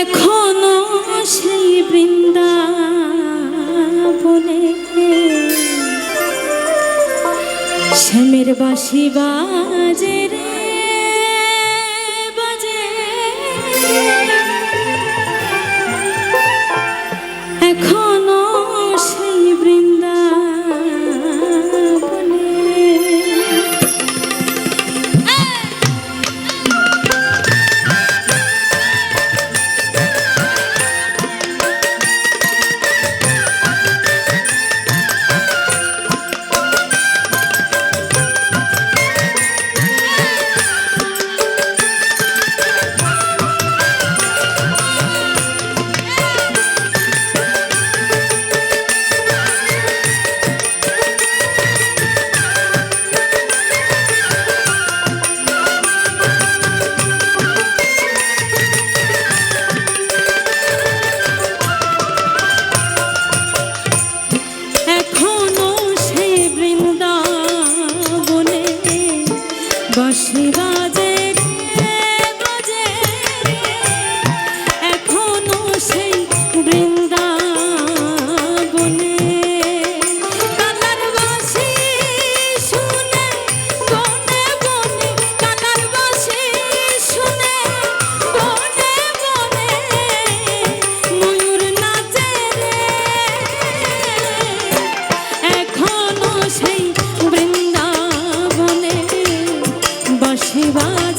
এখনও সেই বৃন্দাবনে। শ্যামের বাসি বাজে வாழ்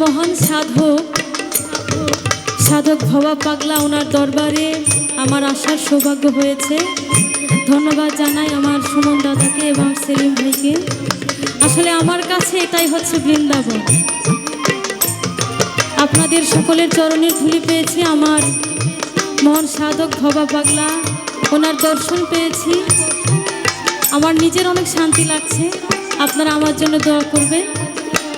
মহান সাধক। সাধক ভবা পাগলা ওনার দরবারে আমার আসার সৌভাগ্য হয়েছে। ধন্যবাদ জানাই আমার সুমন দাদাকে এবং সেলিম ভাইকে। আসলে আমার কাছে এটাই হচ্ছে বৃন্দাবন। আপনাদের সকলের চরণের ধুলি পেয়েছি আমার মহান সাধক ভবা পাগলা। ওনার দর্শন পেয়েছি। আমার নিজের অনেক শান্তি লাগছে। আপনারা আমার জন্য দোয়া করবেন।